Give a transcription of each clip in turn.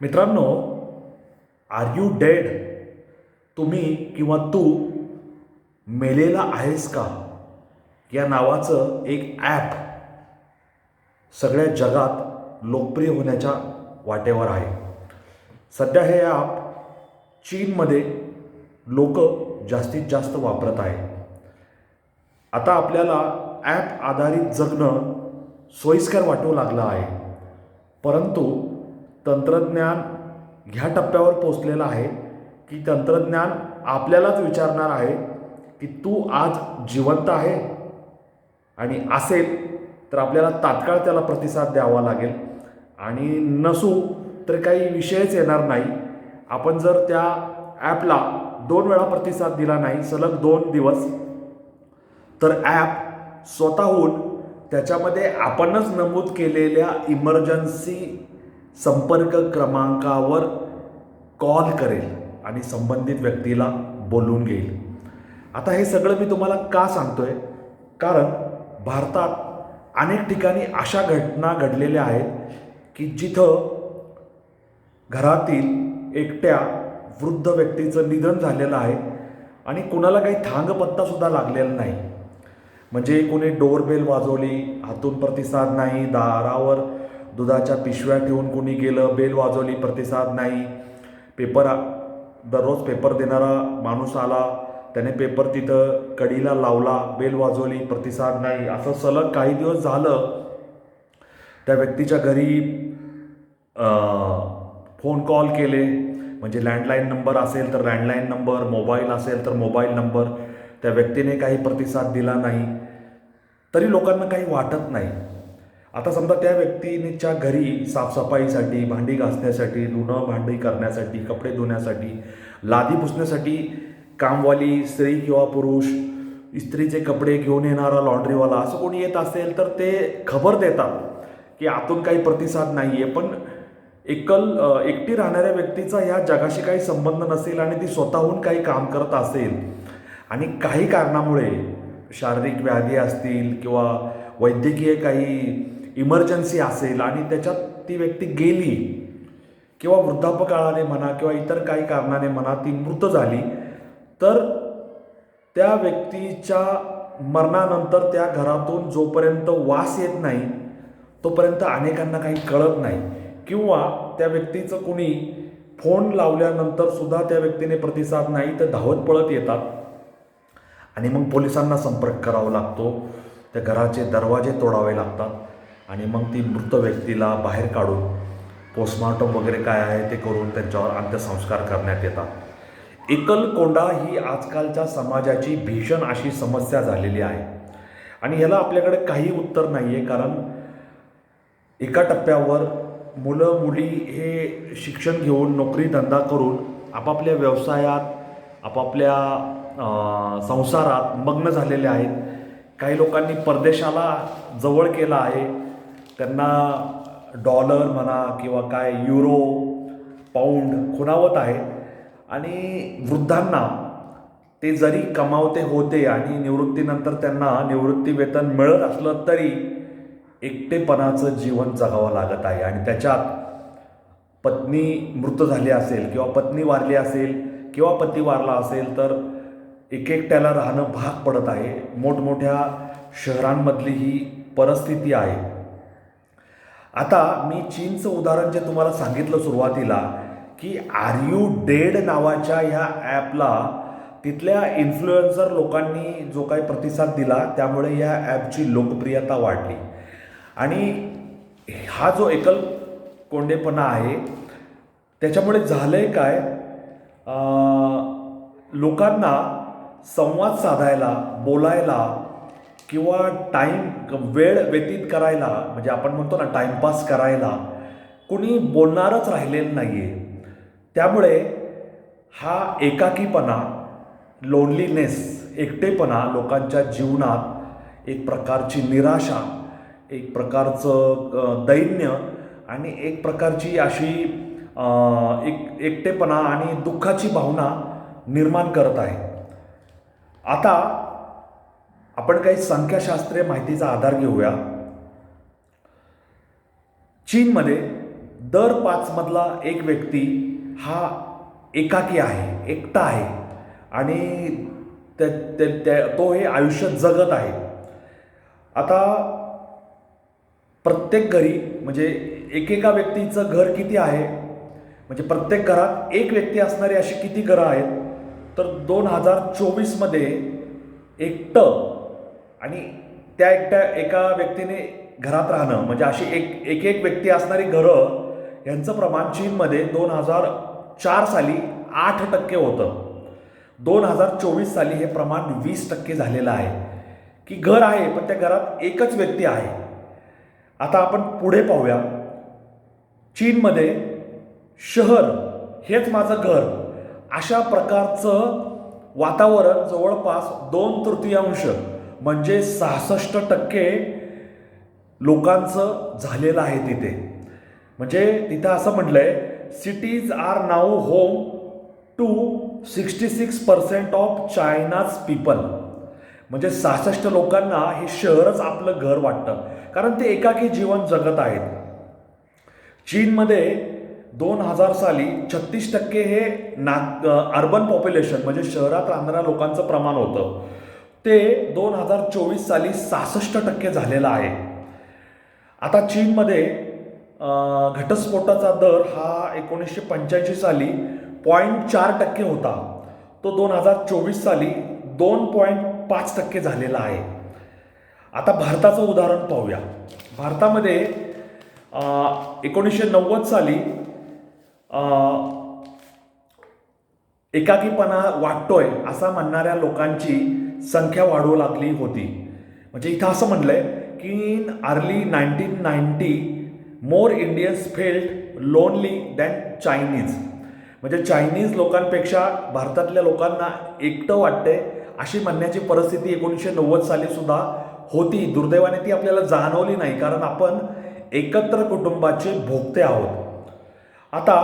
मित्रांनो R you dead तुम्ही किंवा तू मेलेला आहेस का? या नावाचं एक ॲप सगळ्या जगात लोकप्रिय होण्याच्या वाटेवर आहे. सध्या हे ॲप चीनमध्ये लोक जास्तीत जास्त वापरत आहे. आता आपल्याला ॲप आधारित जगणं सोयीस्कर वाटू लागलं आहे. परंतु तंत्रज्ञान ह्या टप्प्यावर पोचलेलं आहे की तंत्रज्ञान आपल्यालाच विचारणार आहे की तू आज जिवंत आहे? आणि असेल तर आपल्याला तात्काळ त्याला प्रतिसाद द्यावा लागेल. आणि नसू तर काही विषयच येणार नाही. आपण जर त्या ॲपला दोन वेळा प्रतिसाद दिला नाही सलग दोन दिवस तर ॲप स्वतःहून त्याच्यामध्ये आपणच नमूद केलेल्या इमर्जन्सी संपर्क क्रमांकावर कॉल करेल आणि संबंधित व्यक्तीला बोलून घेईल. आता हे सगळं मी तुम्हाला का सांगतो आहे कारण भारतात अनेक ठिकाणी अशा घटना घडलेल्या आहेत की जिथं घरातील एकट्या वृद्ध व्यक्तीचं निधन झालेलं आहे आणि कुणाला काही थांगपत्तासुद्धा लागलेला नाही. म्हणजे कोणी डोरबेल वाजवली हातून प्रतिसाद नाही दारावर दुधाच्या पिशव्या ठेवून कोणी गेलं बेल वाजवली प्रतिसाद नाही. पेपर दररोज पेपर देणारा माणूस आला त्याने पेपर तिथं कडीला लावला बेल वाजवली प्रतिसाद नाही. असं सलग काही दिवस झालं त्या व्यक्तीच्या घरी फोन कॉल केले. म्हणजे लँडलाईन नंबर असेल तर लँडलाईन नंबर मोबाईल असेल तर मोबाईल नंबर. त्या व्यक्तीने काही प्रतिसाद दिला नाही. तरी लोकांना काही वाटत नाही. आता समजा त्या व्यक्तीच्या घरी साफसफाईसाठी भांडी घासण्यासाठी धुणं भांडी करण्यासाठी कपडे धुण्यासाठी लादी पुसण्यासाठी कामवाली स्त्री किंवा पुरुष इस्त्रीचे कपडे घेऊन येणारा लॉन्ड्रीवाला असं कोणी येत असेल तर ते खबर देतात की आतून काही प्रतिसाद नाही आहे पण एकल एकटी राहणाऱ्या व्यक्तीचा या जगाशी काही संबंध नसेल आणि ती स्वतःहून काही काम करत असेल आणि काही कारणामुळे शारीरिक व्याधी असतील किंवा वैद्यकीय काही इमर्जन्सी असेल आणि त्याच्यात ती व्यक्ती गेली किंवा वृद्धापकाळाने म्हणा किंवा इतर काही कारणाने म्हणा ती मृत झाली तर त्या व्यक्तीच्या मरणानंतर त्या घरातून जोपर्यंत वास येत नाही तोपर्यंत अनेकांना काही कळत नाही. किंवा त्या व्यक्तीचं कुणी फोन लावल्यानंतर सुद्धा त्या व्यक्तीने प्रतिसाद नाही तर धावत पळत येतात. आणि मग पोलिसांना संपर्क करावा लागतो. त्या घराचे दरवाजे तोडावे लागतात. आणि मग ती मृत व्यक्तीला बाहेर काढून पोस्टमार्टम वगैरे काय आहे ते करून त्यांच्यावर अंत्यसंस्कार करण्यात येतात. एकलकोंडा ही आजकालच्या समाजाची भीषण अशी समस्या झालेली आहे. आणि ह्याला आपल्याकडे काही उत्तर नाही आहे कारण एका टप्प्यावर मुलं मुली हे शिक्षण घेऊन नोकरी धंदा करून आपापल्या व्यवसायात आपापल्या संसारात मग्न झालेले आहेत. काही लोकांनी परदेशाला जवळ केला आहे. त्यांना डॉलर म्हणा किंवा काय युरो पाऊंड खुणावत आहे. आणि वृद्धांना ते जरी कमावते होते आणि निवृत्तीनंतर त्यांना निवृत्ती वेतन मिळत असलं तरी एकटेपणाचं जीवन जगावं लागत आहे. आणि त्याच्यात पत्नी मृत झाली असेल किंवा पत्नी वारली असेल किंवा पती वारला असेल तर एक एकट्याला राहणं भाग पडत आहे. मोठमोठ्या शहरांमधली ही परिस्थिती आहे. आता मी चीनचं उदाहरण जे तुम्हाला सांगितलं सुरुवातीला की आर यू डेड नावाच्या ह्या ॲपला तिथल्या इन्फ्लुएन्सर लोकांनी जो काही प्रतिसाद दिला त्यामुळे या ॲपची लोकप्रियता वाढली. आणि हा जो एकल कोंडेपणा आहे त्याच्यामुळे झालं आहे काय लोकांना संवाद साधायला बोलायला किंवा टाईम वेळ व्यतीत करायला म्हणजे आपण म्हणतो ना टाईमपास करायला कुणी बोलणारच राहिलेलं नाही आहे त्यामुळे हा एकाकीपणा लोनलीनेस एकटेपणा लोकांच्या जीवनात एक प्रकारची निराशा एक प्रकारचं दैन्य आणि एक प्रकारची अशी एक एकटेपणा आणि दुःखाची भावना निर्माण करत आहे. आता आपण काही संख्याशास्त्रीय माहितीचा आधार घेऊया. चीनमध्ये दर पाचमधला एक व्यक्ती हा एकाकी आहे एकटा आहे. आणि त्या त्या- त्या- तो हे आयुष्य जगत आहे. आता प्रत्येक घरी म्हणजे एकेका व्यक्तीचं घर किती आहे? म्हणजे प्रत्येक घरात एक व्यक्ती असणारी अशी किती घरं आहेत? तर दोन हजार चोवीसमध्ये एकटं आणि त्या एकट्या एका व्यक्तीने घरात राहणं म्हणजे अशी एक एक एक व्यक्ती असणारी घरं यांचं प्रमाण चीनमध्ये दोन हजार चार साली आठ टक्के होतं. दोन हजार चोवीस साली हे प्रमाण वीस टक्के झालेलं आहे. की घर आहे पण त्या घरात एकच व्यक्ती आहे. आता आपण पुढे पाहूया. चीनमध्ये शहर हेच माझं घर अशा प्रकारचं वातावरण जवळपास दोन तृतीयांश म्हणजे सहासष्ट टक्के लोकांचं झालेलं आहे तिथे. म्हणजे तिथं असं म्हटलंय cities are now home to sixty six percent of China's people म्हणजे सहासष्ट लोकांना हे शहरच आपलं घर वाटतं. कारण ते एकाकी जीवन जगत आहेत. चीनमध्ये दोन हजार साली छत्तीस टक्के हे ना अर्बन पॉप्युलेशन म्हणजे शहरात राहणाऱ्या लोकांचं प्रमाण होतं. ते दोन हजार चोवीस साली सहासष्ट टक्के झालेलं आहे. आता चीनमध्ये घटस्फोटाचा दर हा एकोणीसशे पंच्याऐंशी साली पॉईंट चार टक्के होता. तो दोन हजार चोवीस साली दोन पॉईंट पाच टक्के झालेला आहे. आता भारताचं उदाहरण पाहूया. भारतामध्ये एकोणीसशे नव्वद साली एकाकीपणा वाटतोय असा म्हणणाऱ्या लोकांची संख्या वाढू लागली होती. म्हणजे इथं असं म्हणलंय की in early nineteen ninety more Indians felt lonely than Chinese म्हणजे चायनीज लोकांपेक्षा भारतातल्या लोकांना एकटं वाटतंय अशी म्हणण्याची परिस्थिती एकोणीसशे नव्वद साली सुद्धा होती. दुर्दैवाने ती आपल्याला जाणवली नाही कारण आपण एकत्र कुटुंबाचे भोगते आहोत. आता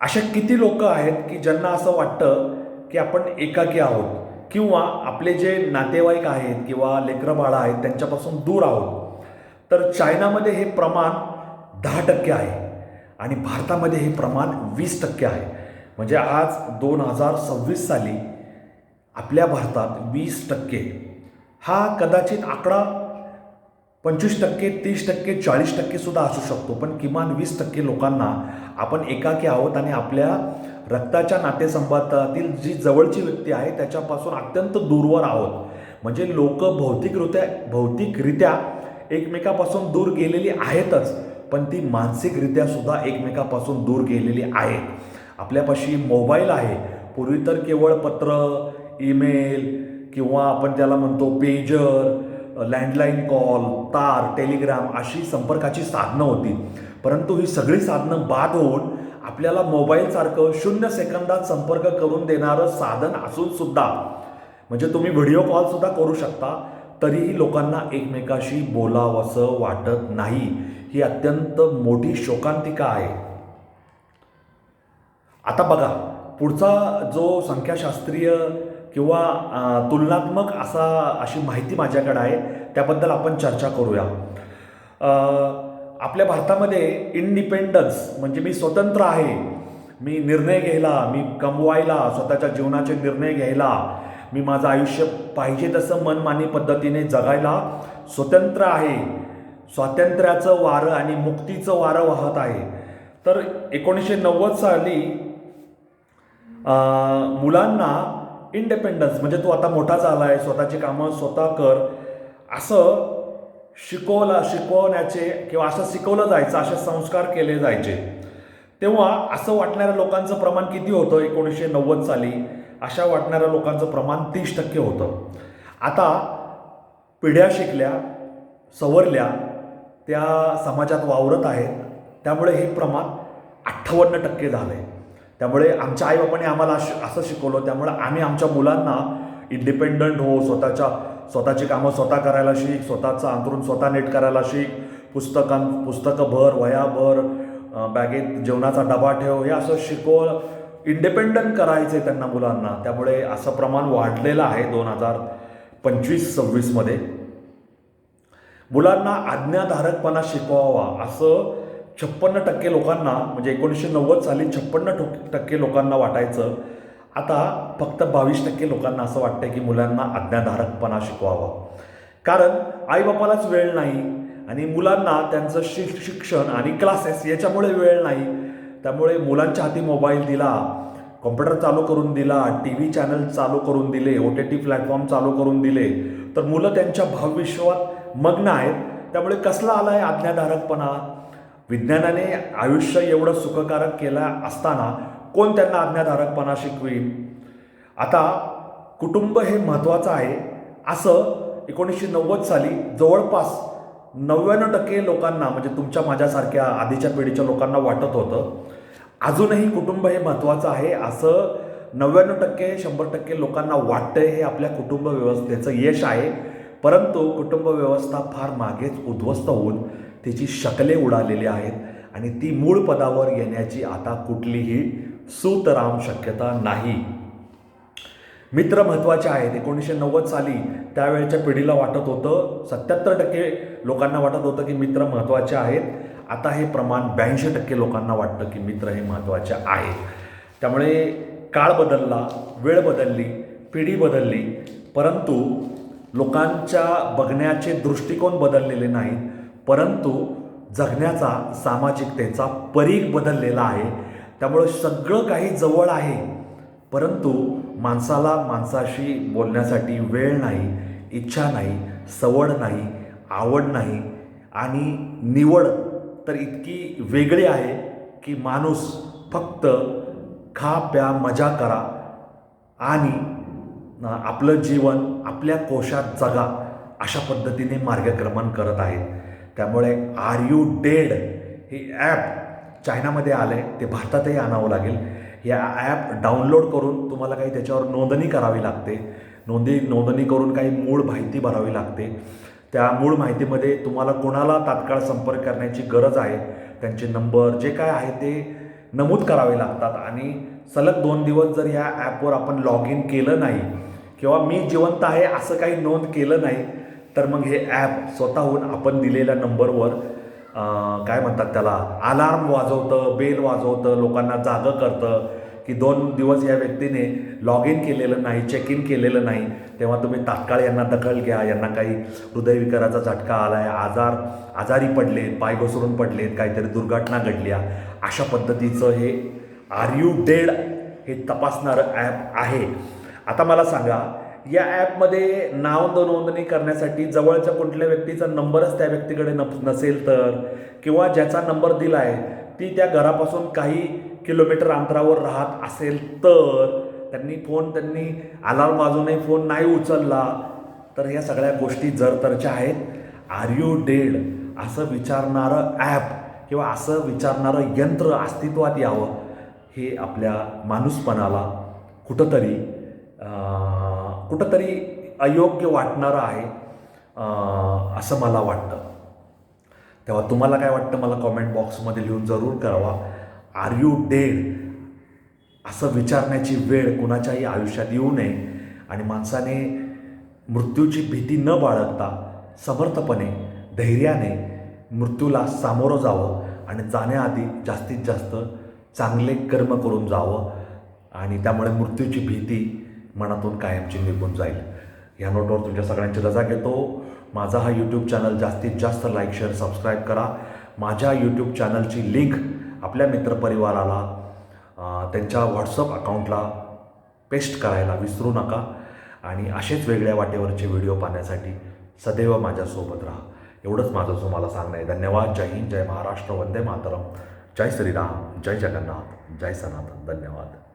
अशा किती लोक आहेत की ज्यांना असं वाटतं की आपण एकाकी आहोत किंवा आपले जे नातेवाईक आहेत किंवा लेकरं बाळं आहेत त्यांच्यापासून दूर आहोत. तर चायनामध्ये हे प्रमाण दहा टक्के आहे आणि भारतामध्ये हे प्रमाण वीस टक्के आहे. म्हणजे आज दोन हजार सव्वीस साली आपल्या भारतात वीस टक्के. हा कदाचित आकडा पंचवीस टक्के तीस टक्के चाळीस टक्के सुद्धा असू शकतो पण किमान वीस टक्के लोकांना आपण एकाकी आहोत आणि आपल्या रक्ताच्या नातेसंबंधातील जी जवळची व्यक्ती आहे त्याच्यापासून अत्यंत दूरवर आहोत. म्हणजे लोक भौतिकरित्या भौतिकरित्या एकमेकापासून दूर गेलेली आहेतच पण ती मानसिकरित्या सुद्धा एकमेकापासून दूर गेलेली आहे आपल्यापाशी मोबाईल आहे. पूर्वी तर केवळ पत्र ईमेल किंवा आपण त्याला म्हणतो पेजर लँडलाईन कॉल तार टेलिग्राम अशी संपर्काची साधनं होती. परंतु ही सगळी साधनं बाद होऊन आपल्याला मोबाईलसारखं शून्य सेकंदात संपर्क करून देणारं साधन असून सुद्धा म्हणजे तुम्ही व्हिडिओ कॉल सुद्धा करू शकता तरीही लोकांना एकमेकाशी बोलावंसं वाटत नाही. ही अत्यंत मोठी शोकांतिका आहे. आता बघा पुढचा जो संख्याशास्त्रीय किंवा तुलनात्मक असा अशी माहिती माझ्याकडे आहे त्याबद्दल आपण चर्चा करूया. आपल्या भारतामध्ये इंडिपेंडन्स म्हणजे मी स्वतंत्र आहे. मी निर्णय घ्यायला मी कमवायला स्वतःच्या जीवनाचे निर्णय घ्यायला मी माझं आयुष्य पाहिजे तसं मनमानी पद्धतीने जगायला स्वतंत्र आहे. स्वातंत्र्याचं वारं आणि मुक्तीचं वारं वाहत आहे. तर एकोणीसशे नव्वद साली मुलांना इंडिपेंडन्स म्हणजे तू आता मोठा झाला आहे स्वतःची कामं स्वतः कर असं शिकवला शिकवण्याचे किंवा असं शिकवलं जायचं असे संस्कार केले जायचे. तेव्हा असं वाटणाऱ्या लोकांचं प्रमाण किती होतं? एकोणीसशे नव्वद साली अशा वाटणाऱ्या लोकांचं प्रमाण तीस टक्के होतं. आता पिढ्या शिकल्या सवरल्या त्या समाजात वावरत आहेत. त्यामुळे हे प्रमाण अठ्ठावन्न टक्के झालं आहे त्यामुळे आमच्या आईबापाने आम्हाला असं शिकवलं. त्यामुळे आम्ही आमच्या मुलांना इंडिपेंडंट हो स्वतःच्या स्वतःची कामं स्वतः करायला शिक स्वतःचं अंतरून स्वतः नेट करायला शिक पुस्तकां पुस्तकं भर वया भर बॅगेत जेवणाचा डबा ठेव हे असं शिकव इंडिपेंडंट करायचे त्यांना मुलांना. त्यामुळे असं प्रमाण वाढलेलं आहे दोन हजार पंचवीस सव्वीसमध्ये मुलांना आज्ञाधारकपणा शिकवावा. असं छप्पन्न टक्के लोकांना म्हणजे एकोणीसशे नव्वद साली छप्पन्न टक्के लोकांना वाटायचं आता फक्त बावीस टक्के लोकांना असं वाटतं की मुलांना आज्ञाधारकपणा शिकवावा. कारण आईबापालाच वेळ नाही आणि मुलांना त्यांचं शि शिक्षण आणि क्लासेस याच्यामुळे वेळ नाही. त्यामुळे मुलांच्या हाती मोबाईल दिला कॉम्प्युटर चालू करून दिला टी व्ही चॅनल चालू करून दिले ओ टी टी प्लॅटफॉर्म चालू करून दिले तर मुलं त्यांच्या भावविश्वात मग्न आहेत. त्यामुळे कसला आला आहे आज्ञाधारकपणा विज्ञानाने आयुष्य एवढं सुखकारक केलं असताना कोण त्यांना आज्ञाधारकपणा शिकवेल? आता कुटुंब हे महत्त्वाचं आहे. असं एकोणीसशे नव्वद साली जवळपास नव्याण्णव टक्के लोकांना म्हणजे तुमच्या माझ्यासारख्या आधीच्या पिढीच्या लोकांना वाटत होतं. अजूनही कुटुंब हे महत्त्वाचं आहे. असं नव्याण्णव टक्के शंभर टक्के लोकांना वाटतंय हे आपल्या कुटुंब व्यवस्थेचं यश आहे. परंतु कुटुंब व्यवस्था फार मागेच उद्ध्वस्त होऊन तिची शकले उडालेली आहेत. आणि ती मूळ पदावर येण्याची आता कुठलीही सुतराम शक्यता नाही. मित्र महत्त्वाचे आहेत. एकोणीसशे नव्वद साली त्यावेळेच्या पिढीला वाटत होतं सत्याहत्तर टक्के लोकांना वाटत होतं की मित्र महत्त्वाचे आहेत. आता हे प्रमाण ब्याऐंशी टक्के लोकांना वाटतं की मित्र हे महत्त्वाचे आहेत. त्यामुळे काळ बदलला वेळ बदलली पिढी बदलली. परंतु लोकांच्या बघण्याचे दृष्टिकोन बदललेले नाहीत. परंतु जगण्याचा सामाजिकतेचा परीघ बदललेला आहे. त्यामुळं सगळं काही जवळ आहे. परंतु माणसाला माणसाशी बोलण्यासाठी वेळ नाही इच्छा नाही सवड नाही आवड नाही आणि निवड तर इतकी वेगळी आहे की माणूस फक्त खा प्या मजा करा आणि आपलं जीवन आपल्या कोशात जगा अशा पद्धतीने मार्गक्रमण करत आहेत. त्यामुळे आर यू डेड हे ॲप चायनामध्ये आलं आहे ते भारतातही आणावं लागेल. या ॲप डाउनलोड करून तुम्हाला काही त्याच्यावर नोंदणी करावी लागते. नोंदी नोंदणी करून काही मूळ माहिती भरावी लागते. त्या मूळ माहितीमध्ये तुम्हाला कोणाला तात्काळ संपर्क करण्याची गरज आहे त्यांचे नंबर जे काय आहे ते नमूद करावे लागतात. आणि सलग दोन दिवस जर या ॲपवर आपण लॉग इन केलं नाही किंवा मी जिवंत आहे असं काही नोंद केलं नाही तर मग हे ॲप स्वतःहून आपण दिलेल्या नंबरवर काय म्हणतात त्याला? अलार्म वाजवतं बेल वाजवतं लोकांना जागं करतं की दोन दिवस या व्यक्तीने लॉग इन केलेलं नाही चेक इन केलेलं नाही. तेव्हा तुम्ही तात्काळ यांना दखल घ्या. यांना काही हृदयविकाराचा झटका आला आहे आजार आजारी पडलेत पाय घसरून पडलेत काहीतरी दुर्घटना घडल्या. अशा पद्धतीचं हे आर यू डेड हे तपासणारं ॲप आहे. आता मला सांगा या ॲपमध्ये नाव नोंदणी करण्यासाठी जवळच्या कुठल्या व्यक्तीचा नंबरच त्या व्यक्तीकडे न नसेल तर किंवा ज्याचा नंबर दिला आहे ती त्या घरापासून काही किलोमीटर अंतरावर राहत असेल तर त्यांनी फोन त्यांनी अलार्म वाजूनही फोन नाही उचलला तर ह्या सगळ्या गोष्टी जरतरच्या आहेत. आर यू डेड असं विचारणारं ॲप किंवा असं विचारणारं यंत्र अस्तित्वात यावं हे आपल्या माणूसपणाला कुठंतरी कुठंतरी अयोग्य वाटणारं आहे असं मला वाटतं. तेव्हा तुम्हाला काय वाटतं मला कॉमेंट बॉक्समध्ये लिहून जरूर करावा आर यू डेड असं विचारण्याची वेळ कुणाच्याही आयुष्यात येऊ नये आणि माणसाने मृत्यूची भीती न बाळगता समर्थपणे धैर्याने मृत्यूला सामोरं जावं आणि जाण्याआधी जास्तीत जास्त चांगले कर्म करून जावं आणि त्यामुळे मृत्यूची भीती मनातून कायमची निघून जाईल. या नोटवर तुमच्या सगळ्यांची रजा घेतो. माझा हा यूट्यूब चॅनल जास्तीत जास्त लाईक शेअर सबस्क्राईब करा. माझ्या यूट्यूब चॅनलची लिंक आपल्या मित्रपरिवाराला त्यांच्या व्हॉट्सअप अकाउंटला पेस्ट करायला विसरू नका. आणि असेच वेगळ्या वाटेवरचे व्हिडिओ पाहण्यासाठी सदैव माझ्यासोबत राहा. एवढंच माझं तुम्हाला सांगणं आहे. धन्यवाद. जय हिंद. जय महाराष्ट्र. वंदे मातरम. जय श्रीराम. जय जगन्नाथ. जय सनातन. धन्यवाद.